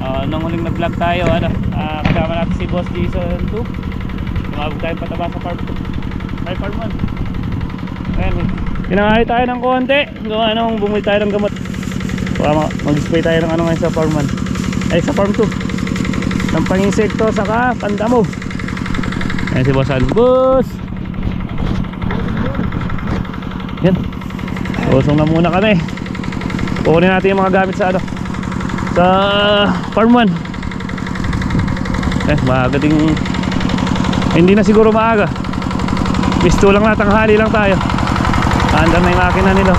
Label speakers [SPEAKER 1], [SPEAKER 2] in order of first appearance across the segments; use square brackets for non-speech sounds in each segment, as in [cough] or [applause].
[SPEAKER 1] Uh, nung huling nag-vlog tayo, ano, ah, kasama natin si Boss Jason 2. Tumabog tayo pataba sa farm 2. Ay, farm 1. Ayun, pinangalit tayo ng konti. Kung anong bumili tayo ng gamot. Baka ma- mag-spray tayo ng ano ngayon sa farm 1. Ay, sa farm 2. Ng panginsekto, saka pandamo. Ayun si Boss Andy. Boss! Yan. Usong na muna kami. Kukunin natin yung mga gamit sa ano. Sa farm 1. Eh, maaga ding hindi na siguro maaga. Pisto lang na tanghali lang tayo. Andar na yung makina nila.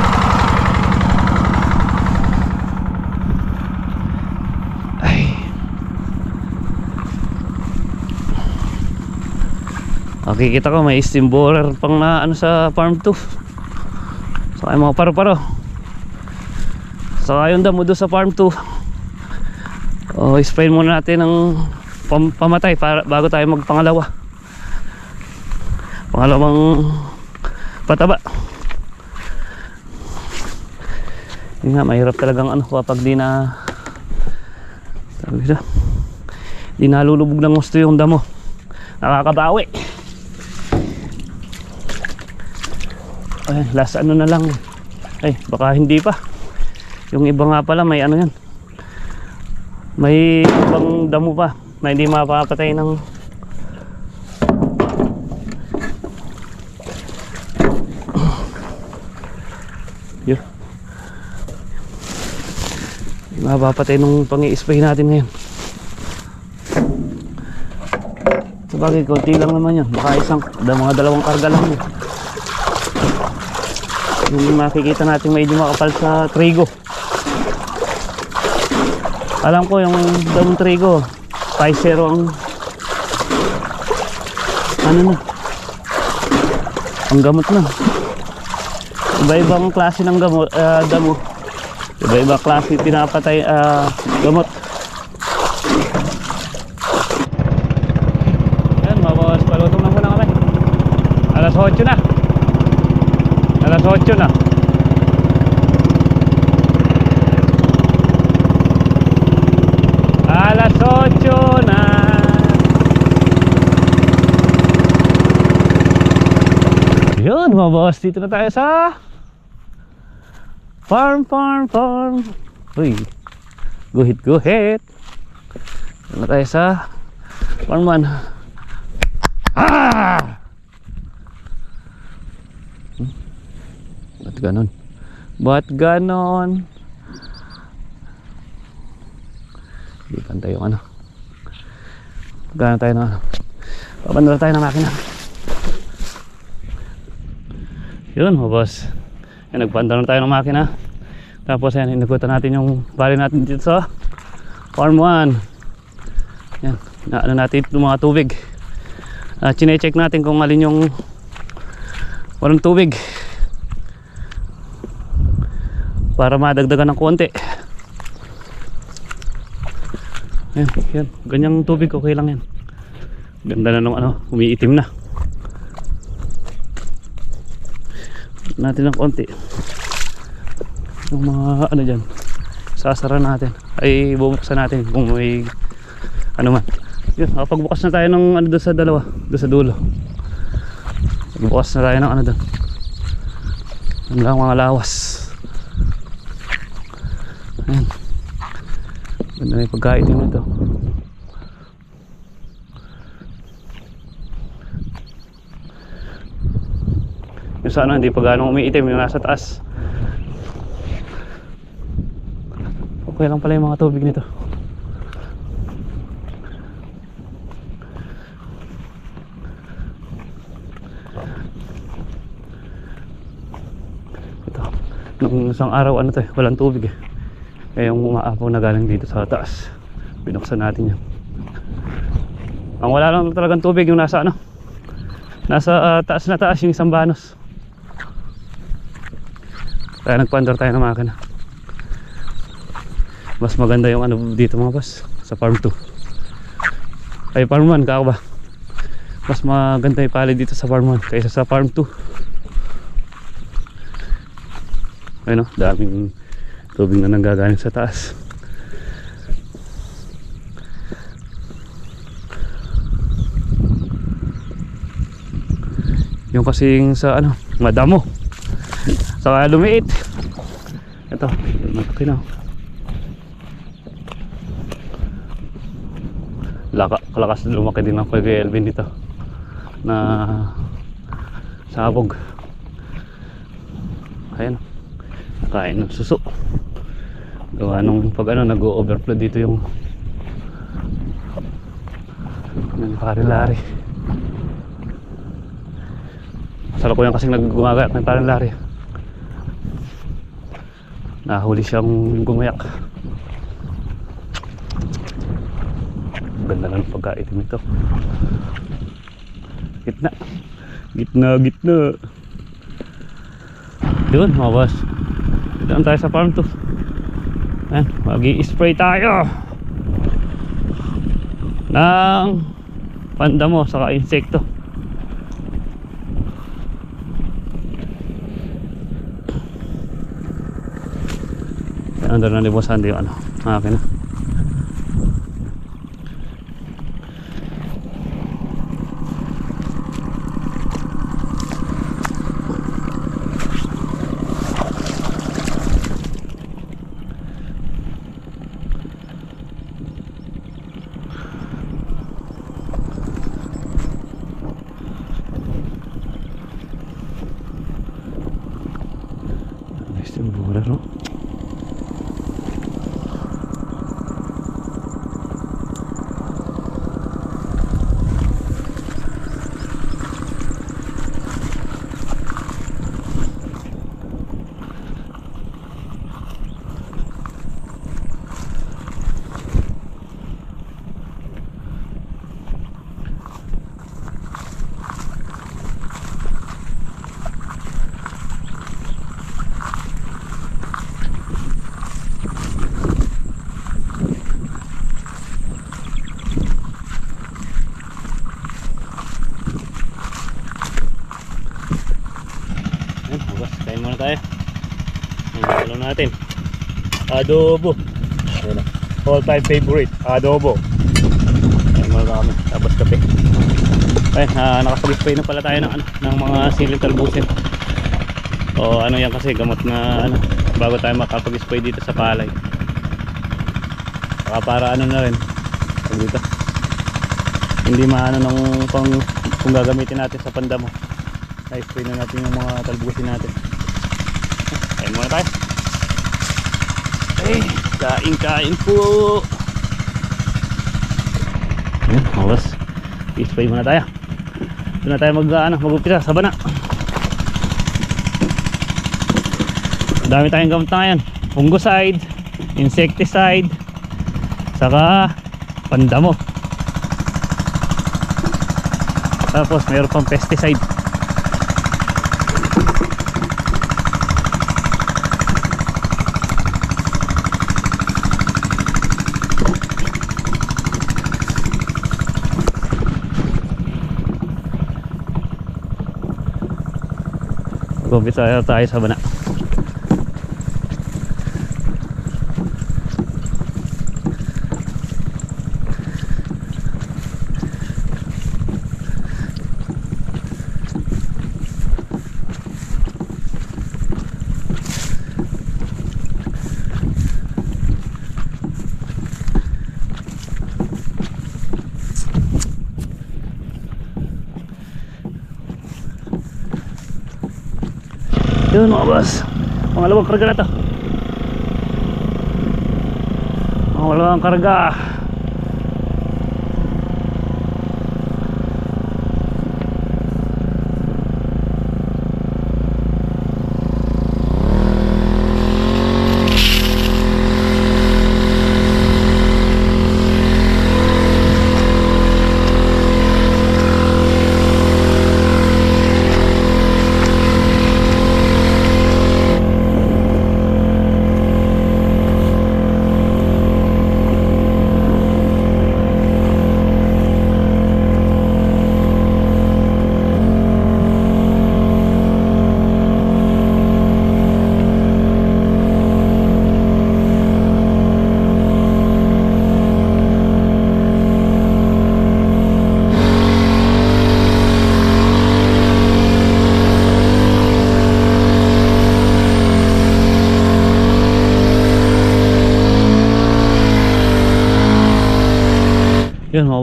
[SPEAKER 1] Ay. Nakikita ko may steam borer pang na ano sa farm 2. Saka yung mga paro-paro. Saka yung damo doon sa farm 2. Oh, spray muna natin ng pam pamatay para bago tayo magpangalawa. Pangalawang pataba. Yun nga, mahirap talagang ano kapag di na sabi na, di nalulubog ng gusto yung damo. Nakakabawi. Ay, last ano na lang. Ay, baka hindi pa. Yung iba nga pala may ano yan. May ibang damo pa na hindi mapapatay ng [clears throat] Yun. Mapapatay nung pang-i-spray natin ngayon. Sabagay, konti lang naman yan. Baka isang, mga dalawang karga lang yun. Yung makikita natin medyo makapal sa trigo. Alam ko yung damong trigo, 5-0 ang ano na ang gamot na. Iba-ibang klase ng gamot, ah, damo. Iba-iba klase pinapatay ah, gamot yan mga boss palutong na muna kami alas 8 na alas 8 na alas 8 na. Yun mga boss dito na tayo sa farm farm farm. Uy guhit guhit dito na tayo sa farm man ah! Hmm? ba't ganon? Ba't ganon hindi pantay yung ano. Gano'n tayo ng ano. Papandala tayo ng makina. Yun mga boss. Yan nagpanda na tayo ng makina. Tapos yan inagutan natin yung bali natin dito sa farm 1 yan na natin yung mga tubig. Uh, chine-check natin kung alin yung walang tubig. Para madagdagan ng konti yan, yan. Ganyang tubig okay lang yan. Ganda na nung ano umiitim na. Natin ng konti. Yung mga ano dyan sasara natin. Ay bubuksan natin kung may ano man. Yun nakapagbukas na tayo ng ano doon sa dalawa doon sa dulo. Bukas na tayo ng ano doon. Lang mga lawas. Ayan ganda may pagkaitim nito yung sa ano hindi pa ganong umiitim yung nasa taas. Okay lang pala yung mga tubig nito. Ito. Nung isang araw ano to eh walang tubig eh kaya yung umaapaw na galing dito sa taas binuksan natin yan ang wala lang talagang tubig yung nasa ano nasa ah, taas na taas yung isang banos kaya nagpandar tayo ng makina mas maganda yung ano dito mga boss sa farm 2 Ay, farm 1, kako ba? Mas maganda yung pali dito sa farm 1 kaysa sa farm 2. Ayun o, daming tubig na nanggagaling sa taas. Yung kasing sa ano, madamo. Saka lumiit. Ito, malaki na. Laka, kalakas lumaki din ng Kuya Elvin dito. Na sabog. Ayan. Kain ng suso. Gawa nung pag ano, nag-overflow dito yung ng parilari. Masarap ko yan kasing naggumagat ng parilari. Nahuli siyang gumayak. Ganda ng pagkaitim ito. Gitna. Gitna, gitna. Mga boss. Doon tayo sa farm to. Ayan, mag-i-spray tayo. Ng pandamo saka insekto. Ano na ni Boss Andy yung ano, na. Gusto yung mura no? Ayan, bukas. Kain muna tayo. Galo natin. Adobo. Ayan na. All time favorite. Adobo. Kain muna kami. Tapos kape. Ay, uh, nakapag-spray na pala tayo ng, ano, ng mga siling talbusin. O ano yan kasi gamot na ano bago tayo makapag-spray dito sa palay. Saka para ano na rin. Dito. Hindi maano ng pang kung gagamitin natin sa pandamo. Na-spray na natin yung mga talbusin natin. Kain muna tayo. Ay, kain-kain po. Ayan. I-spray muna tayo. Doon na tayo mag, ano, mag-upisa sa bana. Dami tayong gamit na ngayon. Fungicide, insecticide, saka pandamo. Tapos mayroon pang pesticide. Gumpit tayo tayo sa bana. Yun mga boss. Pangalawang karga na to. Pangalawang karga.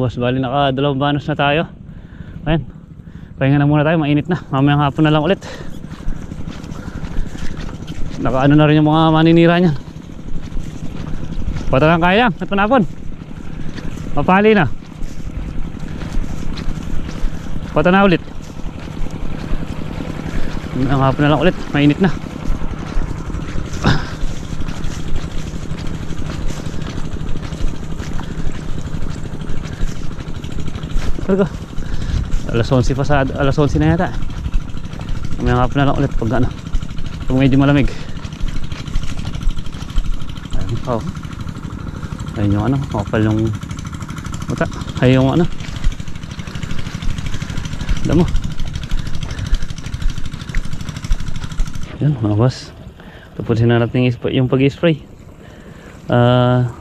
[SPEAKER 1] Boss, bali naka dalawang banos na tayo. Ayan. Pahinga na muna tayo, mainit na. Mamayang hapon na lang ulit. Naka ano na rin yung mga maninira niya. Pata lang kaya, at panapon. Mapali na. Pata na ulit. Mamayang hapon na lang ulit, mainit na. Talaga. Alas 11 pa sa alas 11 na yata. May hapon na lang ulit pag ano. Pag medyo malamig. Ayun pa oh. Ayun yung ano, kapal yung mata. Ayun yung ano. Alam mo. Yan mga boss. Tapusin na natin yung pag-spray. Ah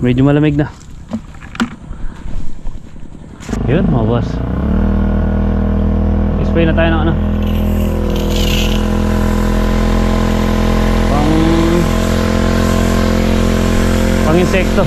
[SPEAKER 1] medyo malamig na. Yun mga boss. Spray na tayo ng ano. Pang pang insekto.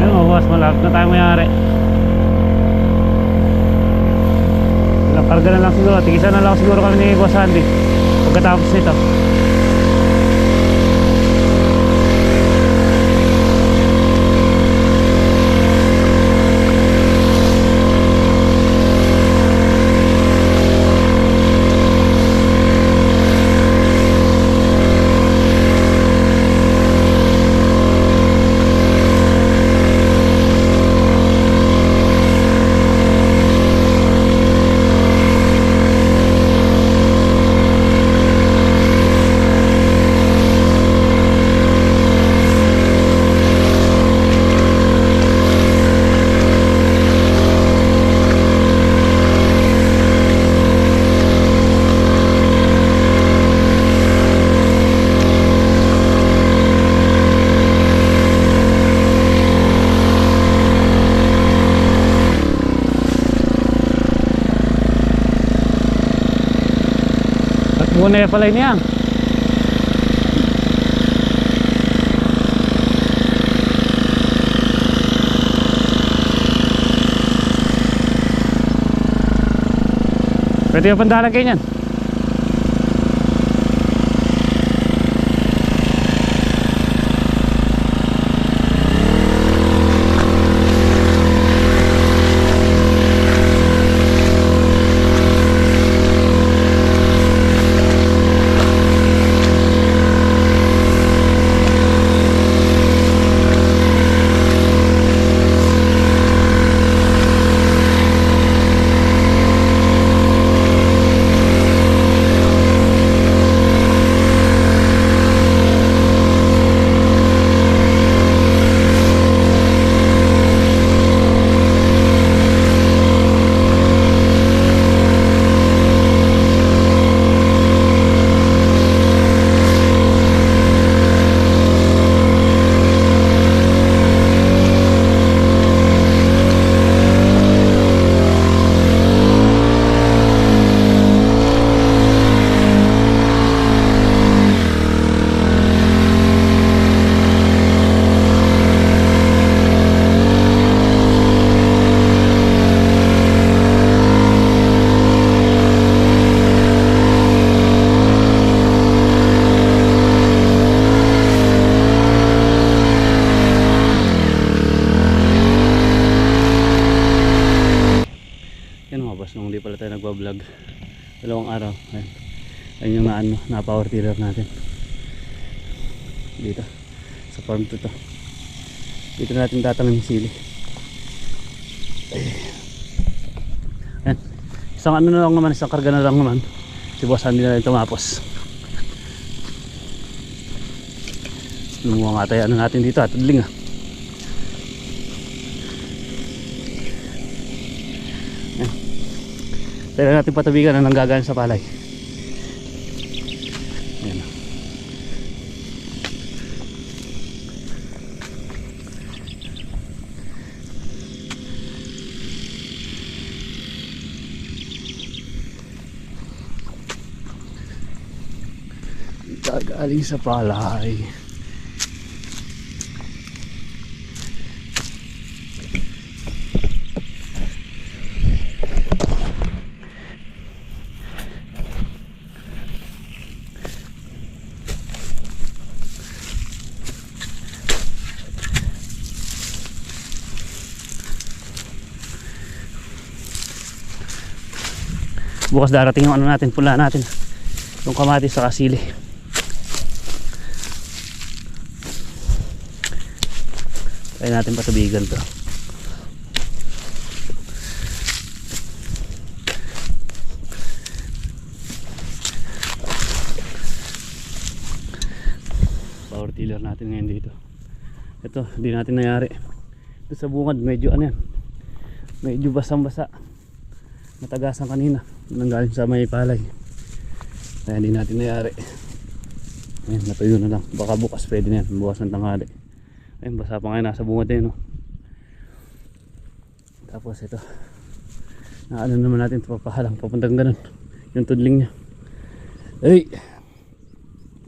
[SPEAKER 1] Yan malapit na tayo mayari. Ilang karga na lang siguro, tigisa na lang siguro kami ni Boss. Pagkatapos nito. Muna pala niya. Pwede yung pandalag kayo araw. Ayan. Ayan yung ano, na power tiller natin. Dito. Sa farm to to. Dito natin tatanim yung sili. Ayan. Isang ano na lang naman, isang karga na lang naman. Si boss hindi na rin tumapos. Lumuha nga tayo ano natin dito at tudling ah. Tayo natin patabigan ang nanggagaling sa palay. Ayan. Gagaling sa palay. Bukas darating yung ano natin, pula natin. Yung kamatis sa kasili. Kaya natin patubigan to. Power tiller natin ngayon dito. Ito, hindi natin nayari. Ito sa bungad, medyo ano yan. Medyo basang-basa. Matagasan kanina. Nanggaling sa may palay. Kaya hindi natin nayari. Ayan, natuyo na lang. Baka bukas pwede na yan. Bukas ng tanghali. Ayun, basa pa ngayon nasa bungad yun. No? Tapos ito. Na ano naman natin papahalang. Papuntang ganun. Yung tudling niya. Ay!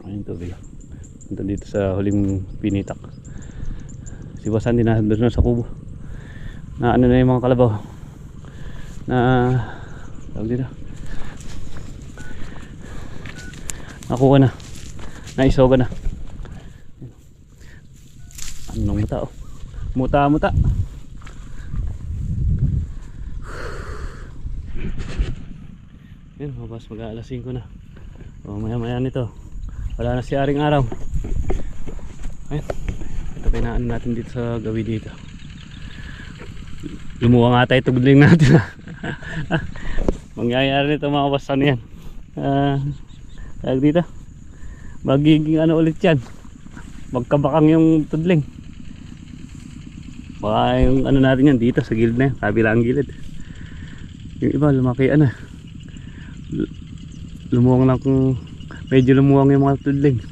[SPEAKER 1] Ayun tubig. Punta dito sa huling pinitak. Si Basan din na doon sa kubo. Na ano na yung mga kalabaw. Na tawag dito. Nakuha na. Naisoga na. Anong muta oh. Muta muta. Yan, mabas mag alas 5 na. O maya maya nito. Wala na si Aring Araw. Ayun. Ito pinaan natin dito sa gawi dito. Lumuha nga tayo tugling natin ha. [laughs] Mangyayari nito mga boss ano yan. Tawag dito. Magiging ano ulit yan. Magkabakang yung tudling. Baka yung ano natin yan dito sa gilid na yan. Kabilang gilid. Yung iba lumaki ano. Lumuwang lang kung medyo lumuwang yung mga tudling.